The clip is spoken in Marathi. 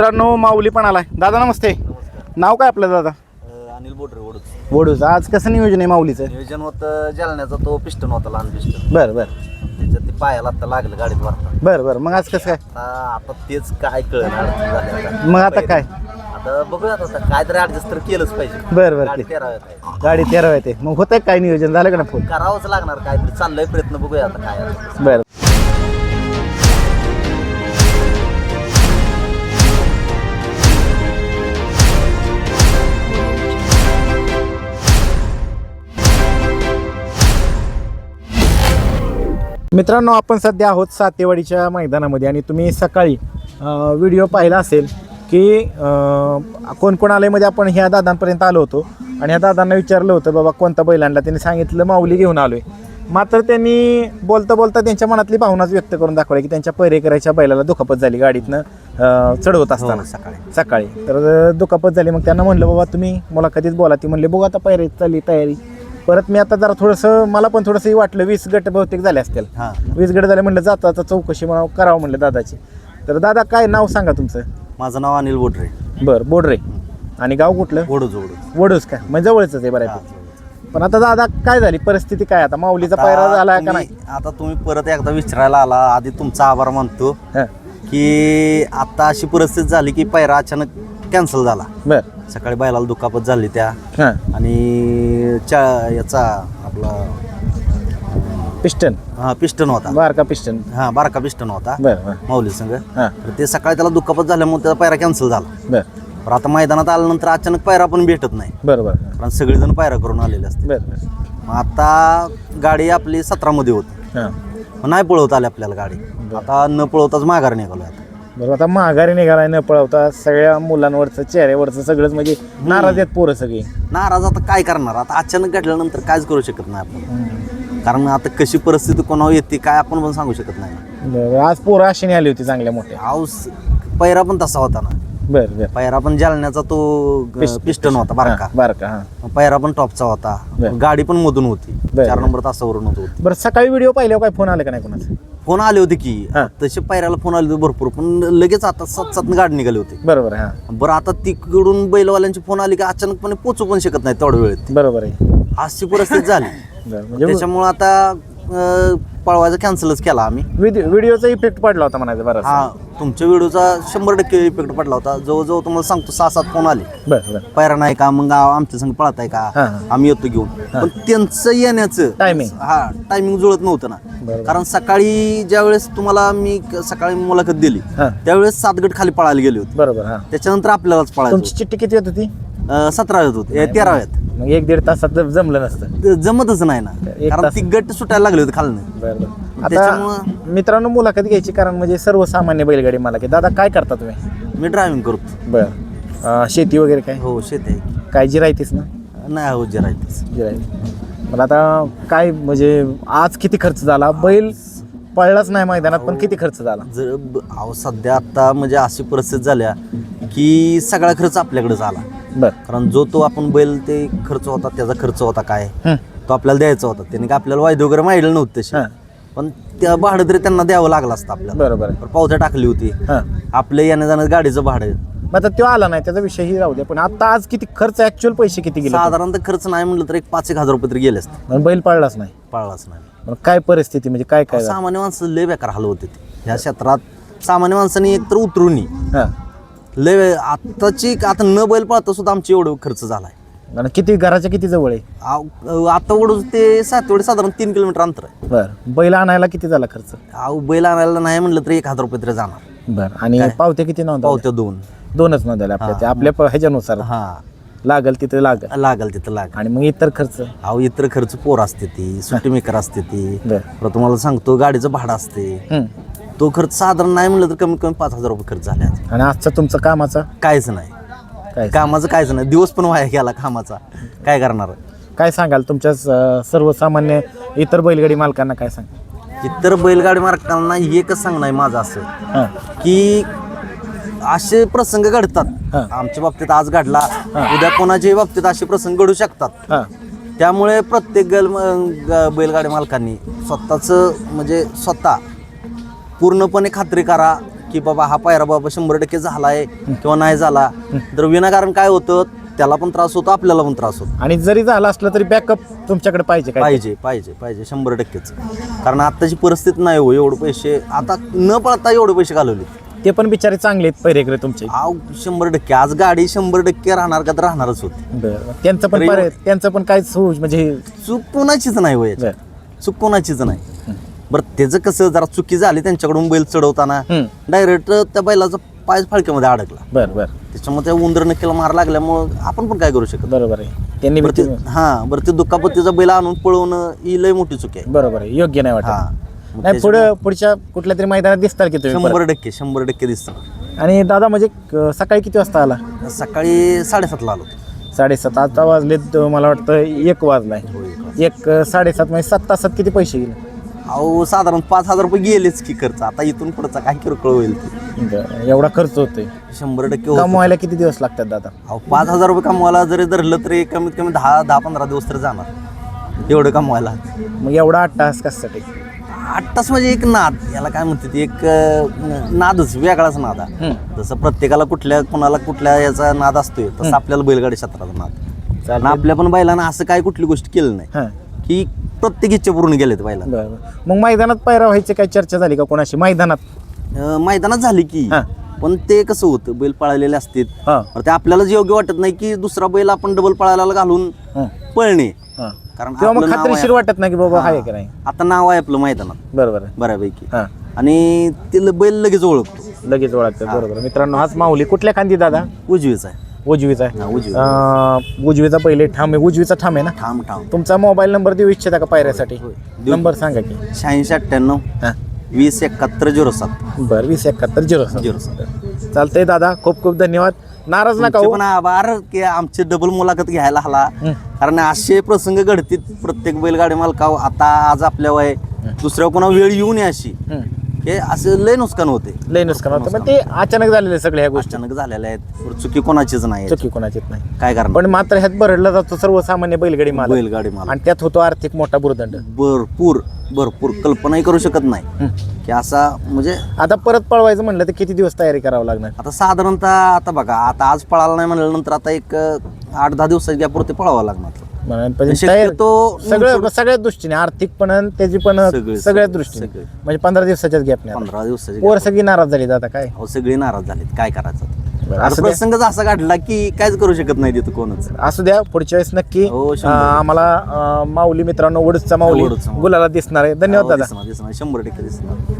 मित्रांनो माऊली पण आलाय. दादा नमस्ते. नाव काय आपलं दादा? अ, अनिल बोडरे ओढूच वडूच. आज कसं नियोजन आहे माऊलीचं? नियोजन होतं जालन्याचा तो पिस्टन होता लहान पिस्टन. बरं बरं. त्याच्यात ते पायाला आता लागलं गाडीत भरता बरं बरं. मग आज कसं काय? आता आता तेच काय कळणार मग आता काय? आता बघूया आता. काय तरी ऍडजस्ट तर केलंच पाहिजे. बरं बरं. गाडी तेराव्यात आहे. गाडी तेरा येते मग होतंय काय नियोजन? झालं का ना फोन? करावंच लागणार. काहीतरी चाललंय प्रयत्न बघूया आता काय आहे. बरं. मित्रांनो आपण सध्या आहोत सातेवाडीच्या मैदानामध्ये आणि तुम्ही सकाळी व्हिडिओ पाहिला असेल की अं, कोण कोण आले आपण ह्या दादांपर्यंत आलो होतो आणि ह्या दादांना विचारलं होतं बाबा कोणता बैल आणला? त्यांनी सांगितलं माऊली घेऊन आलोय. मात्र त्यांनी बोलता बोलता त्यांच्या मनातली भावनाच व्यक्त करून दाखवली की त्यांच्या पैरेकराच्या बैलाला दुखापत झाली गाडीतनं चढवत असताना हो, सकाळी. सकाळी. तर दुखापत झाली. मग त्यांना म्हणलं बाबा तुम्ही मुलाखतीत बोला. ती म्हणले बघू आता पैरे चालली तयारी. परत मी आता जरा थोडंसं मला पण थोडंसं वाटलं वीस गट बहुतेक झाले असतील. हा. वीस गट झाले म्हणलं जाता आता चौकशी म्हणा करावं म्हणलं दादाची. तर दादा काय नाव सांगा तुमचं? माझं नाव अनिल बोडरे. बरं बोडरे. आणि गाव कुठलं? ओढूच ओढूच वडूस काय? म्हणजे जवळच आहे बऱ्यापैकी. पण आता दादा काय झाली? परिस्थिती काय? आता माऊलीचा पायरा झाला का नाही? आता तुम्ही परत एकदा विचारायला आला. आधी तुमचा आभार मानतो हं, की आता अशी परिस्थिती झाली की पायरा अचानक कॅन्सल झाला. बर. सकाळी बैलाला दुखापत झाली त्या. हां. आणि चा याचा आपला पिस्टन. हा पिस्टन होता. बारका पिस्टन. हा बारका पिस्टन होता. बरं बरं. माऊली संघ. हां. तर ते सकाळी त्याला दुखापत झाल्यामुळे त्याचा पायरा कॅन्सल झाला. बरं. पण आता मैदानात आल्यानंतर अचानक पायरा पण भेटत नाही. बरं बरं कारण सगळेजण पायरा करून आलेले असते बरं बरं. मग आता गाडी आपली सतरामध्ये होती. हां. मग नाही पळवता आली आपल्याला गाडी. आता न पळवताच माघार निघालो आता. बरं आता माघारी निघालाय न पळवता सगळ्या मुलांवरचं चेहऱ्यावरचं सगळंच म्हणजे नाराज आहेत पोरं सगळी. नाराज आता काय करणार? आता अचानक घडल्यानंतर कायच करू शकत नाही आपण. कारण आता कशी परिस्थिती कोणावर येते काय आपण पण सांगू शकत नाही. बरं आज पोरं आशेने आली होती चांगल्या मोठ्या. हाऊस पैरा पण तसा होता ना. बरं बरं. पैरा पण जालन्याचा तो पिस्ट- पिस्टन होता बारका. हां, बारका हां. पैरा पण टॉपचा होता. बर. गाडी पण मधून होती. बर. चार नंबर तासावरून होत होती. बरं सकाळी व्हिडिओ पाहिल्यावर काय फोन आला का नाही कोणाचा? फोन आले होते की हा. तसे पैऱ्याला फोन आले होते भरपूर पण लगेच आता सात सात गाडी निघाली होती. बरोबर आहे हां. बरं आता तिकडून बैलवाल्यांचे फोन आले की अचानकपणे पोचू पण शकत नाही तेवढ्या वेळेत. बरोबर आहे. अशी परिस्थिती झाली. बरं म्हणजे त्याच्यामुळे आता अं, पळवायचा कॅन्सलच केला आम्ही. व्हिडिओ व्हिडिओचा इफेक्ट पडला होता म्हणायचं बरं. हा तुमच्या व्हिडिओचा शंभर टक्के इफेक्ट पडला होता. जवळजवळ तुम्हाला सांगतो सहा सात फोन आले. बरं बरं. पैरा नाही का मग आ- आमच्या संग पळताय का? हा, हा. आम्ही येतो घेऊन. पण त्यांचं येण्याचं Timing. हा टायमिंग जुळत नव्हतं ना. बरोबर. कारण सकाळी ज्यावेळेस तुम्हाला मी क- सकाळी मुलाखत दिली हा. त्यावेळेस सात गट खाली पळायला गेले होते. बरोबर हां. त्याच्यानंतर आपल्यालाच पळायचं तुमची चिठ्ठी किती येत होती होतं. सतराव्यात होते. तेराव्यात. मग एक दीड तासात जमलं नसतं. जमतच नाही ना. एक कारण तास. ती गट सुटायला लागले होते खालनं. बरं आता त्याच्यामुळं- मित्रांनो मुलाखत घ्यायची कारण म्हणजे सर्वसामान्य बैलगाडी मला की दादा काय करता तुम्ही? मी ड्रायव्हिंग करतो. बरं. शेती वगैरे काय? हो शेत आहे. काय जिरायतीस ना? नाही हो जरायतीच. जिरायती. मला आता काय म्हणजे आज किती खर्च झाला? बैल पळलाच नाही मैदानात पण किती खर्च झाला? जर ब- अहो सध्या आता म्हणजे अशी परिस्थिती झाल्या की सगळा खर्च आपल्याकडे झाला. बरं. कारण जो तो आपण बैल ते खर्च होता त्याचा खर्च होता काय. तो आपल्याला द्यायचा होता. त्याने काय आपल्याला वायदे वगैरे माहिती नव्हते तसे. पण त्या भाडं तरी त्यांना द्यावं लागलं असतं आपल्याला. बरोबर पावत्या टाकली होती. आपलं येण्या जाण्याचं गाडीचं भाडं मग आता तो आला नाही त्याचा विषयही राहू द्या पण आता आज किती खर्च ऍक्च्युअल पैसे किती गेले? साधारणतः खर्च नाही म्हणलं तर एक पाच एक हजार रुपये तरी गेले असते. पण बैल पळलाच नाही. पाळलाच नाही. मग काय परिस्थिती म्हणजे काय काय? सामान्य माणसं लय बेकार हाल होते ह्या क्षेत्रात सामान्य माणसांनी एकतर उतरून लय आत्ताची आता न बैल पाळता सुद्धा आमची एवढं खर्च झालाय. आणि किती घराच्या किती जवळ आहे? आव- आता ओढून ते सातवडे साधारण तीन किलोमीटर अंतर आहे. बरं. बैल आणायला किती झाला खर्च? अहो बैल आणायला नाही म्हणलं तरी एक हजार रुपये तरी जाणार. बरं. आणि पावते किती नोंदवल्या? पावत्या दोन. दोनच नोंदवल्या आपल्या. त्या आपल्या प- ह्याच्यानुसार हा. लागल तिथे लागल. लागल तिथं लागल. आणि मग इतर खर्च? अहो इतर खर्च पोर असते ती सुट्टी मेकर असते ती. बरं. परत तुम्हाला सांगतो गाडीचं भाडं असते. तो खर्च साधारण नाही म्हणलं तर कमीत कमी पाच हजार रुपये खर्च झाले आज. आणि आजचा तुमचं कामाचा? काहीच नाही. काय कामाचं काहीच नाही. दिवस पण वाया गेला कामाचा. काय करणार? काय सांगाल तुमच्या स- सर्वसामान्य इतर बैलगाडी मालकांना काय सांग इतर बैलगाडी मार्गांना एकच सांगणं आहे माझं असं. हां. की असे प्रसंग घडतात. हा. आमच्या बाबतीत आज घडला. उद्या कोणाच्याही बाबतीत असे प्रसंग घडू शकतात. हां. त्यामुळे प्रत्येक गल बैलगाडी मालकांनी स्वतःचं म्हणजे स्वतः पूर्णपणे खात्री करा की बाबा हा पायरा बाबा शंभर टक्के झालाय किंवा नाही झाला. तर विनाकारण काय होतं त्याला पण त्रास होतो आपल्याला पण त्रास होतो. आणि जरी झालं असलं तरी बॅकअप तुमच्याकडे पाहिजे काय? पाहिजे पाहिजे पाहिजे शंभर टक्केच. कारण आत्ताची परिस्थिती नाही हो एवढे पैसे आता न पळता एवढे पैसे घालवले. ते पण बिचारे चांगले आहेत तुमचे. आव शंभर टक्के. आज गाडी शंभर टक्के राहणार का तर राहणारच होती. बरं. त्यांचं पण त्यांचं पण काय म्हणजे चूक कोणाचीच नाही हो याच्यात. चूक कोणाचीच नाही. बरं त्याचं कसं जरा चुकी झाली त्यांच्याकडून बैल चढवताना. डायरेक्ट त्या बैलाचा पाय फाळक्यामध्ये अडकला. बरं बरं. त्याच्यामुळे त्या उंदर नक्कीला मार लागल्यामुळं आपण पण काय करू शकत बरोबर आहे. त्यांनी बरं ते हा बरं ते दुखापतीचा बैल आणून पळवणं ही लय मोठी चुकी आहे. बरोबर आहे. योग्य नाही हा वाटत. मग नाही पुढे पुढच्या कुठल्या तरी मैदानात दिसतात की तुम्ही शंभर टक्के शंभर टक्के दिसतं. परत. आणि दादा म्हणजे क- सकाळी किती वाजता आला? सकाळी साडेसातला आलो. साडेसात. आता वाजलेत मला वाटतं एक वाजलाय. एक अं, साडेसात म्हणजे सात तासात किती पैसे गेले? अहो साधारण पाच हजार रुपये गेलेच की खर्च. आता इथून पुढचा काय किरकोळ होईल ते? बरं, एवढा खर्च होतोय. शंभर टक्के होतं. कमवायला किती दिवस लागतात दादा? अहो पाच हजार रुपये कमवायला जरी धरलं तरी कमीत कमी दहा दहा पंधरा दिवस तरी जाणार. एवढं कमवायला. मग एवढा आठ तास कशासाठी? आठ तास म्हणजे एक नाद. याला काय म्हणते ते? एक अं, नादच वेगळाच नाद आहे. हम्म. जसं प्रत्येकाला कुठल्या कोणाला कुठल्या याचा नाद असतोय तसं आपल्याला बैलगाडी क्षेत्राचा नाद. आणि. आपल्या पण बैलांना असं काय कुठली गोष्ट केली नाही. हां. की प्रत्येक इच्छा पूर्ण गेलेत बरं बरं. मग मैदानात पायरा व्हायची काय चर्चा झाली का कोणाशी? मैदानात? अं, मैदानात झाली की. हां. पण ते कसं होतं? बैल पळालेले असतात. हां. ते आपल्यालाच योग्य वाटत नाही की दुसरा बैल आपण डबल पळायला घालून हां. पळणे. हां. कारण मग खात्रीशीर वाटत नाही की बाबा हां. आहे की नाही? आता नाव आहे आपलं मैदानात. बरोबर आहे. बऱ्यापैकी. हां. आणि ते ल- बैल लगेच ओळखतो. लगेच ओळखतात बरोबर. मित्रांनो हाच माऊली. कुठल्या खांदी दादा? उजवीच आहे. उजवीचा हा, आहे. अं, उजवीचा पहिले ठाम आहे. उजवीचा ठाम आहे ना? ठाम ठाम. तुमचा मोबाईल नंबर देऊ इच्छिता का पायऱ्यासाठी? होय. देऊ. नंबर सांगा की. शहाऐंशी अठ्ठ्याण्णव हां. वीस एकाहत्तर झिरो सात. बरं वीस एकाहत्तर झिरो झिरो सात. चालतंय दादा खूप खूप धन्यवाद. नाराज नका तुमचे हो. पण आभार की आमची डबल मुलाखत घ्यायला हला. हं. कारण असे प्रसंग घडतील प्रत्येक बैलगाडी मालकाव आता आज आपल्या वय दुसऱ्या कोणा वेळ येऊ नये अशी. हं. हे असं लय नुकसान होते. लय नुकसान होतं. पण ते अचानक झालेले सगळ्या ह्या गोष्टी. अचानक झालेल्या आहेत. चुकी कोणाचीच नाही आहे. चुकी कोणाचीच नाही. काय कारण? पण मात्र ह्यात भरडला जातो सर्वसामान्य बैलगाडी माल बैलगाडी मालक. आणि त्यात होतो आर्थिक मोठा बुरदंड. भरपूर भरपूर कल्पनाही करू शकत नाही. की असा म्हणजे आता परत पळवायचं म्हणलं तर किती दिवस तयारी करावं लागणार? आता साधारणतः आता बघा आता आज पळाला नाही म्हणल्यानंतर आता एक अं, आठ दहा दिवसाच्या गॅपवरती पळावं लागणार. म्हणून पण तयार- शक्यतो सगळं सगळ्याच दृष्टीने आर्थिक पण आणि त्याची पण सगळे- सगळ्याच दृष्टीने. सगळे. म्हणजे पंधरा दिवसाच्याच गॅप नाही पंधरा दिवसाची वर सगळी नाराज झाली आता काय? अहो सगळे नाराज झालेत. काय करायचं बरं, आता असं द्या. प्रसंगच असा काढला की काहीच करू शकत नाही तिथं कोणच. असू द्या पुढच्या वेळेस नक्की हो, शंभर अं, टक्के. आम्हाला अं, माऊली मित्रांनो वडूजचा माऊली वडूजचा माऊली. गुलाला दिसणार आहे. धन्यवाद हो, दादा. दिसणार दिसणार. शंभर टक्के दिसणार.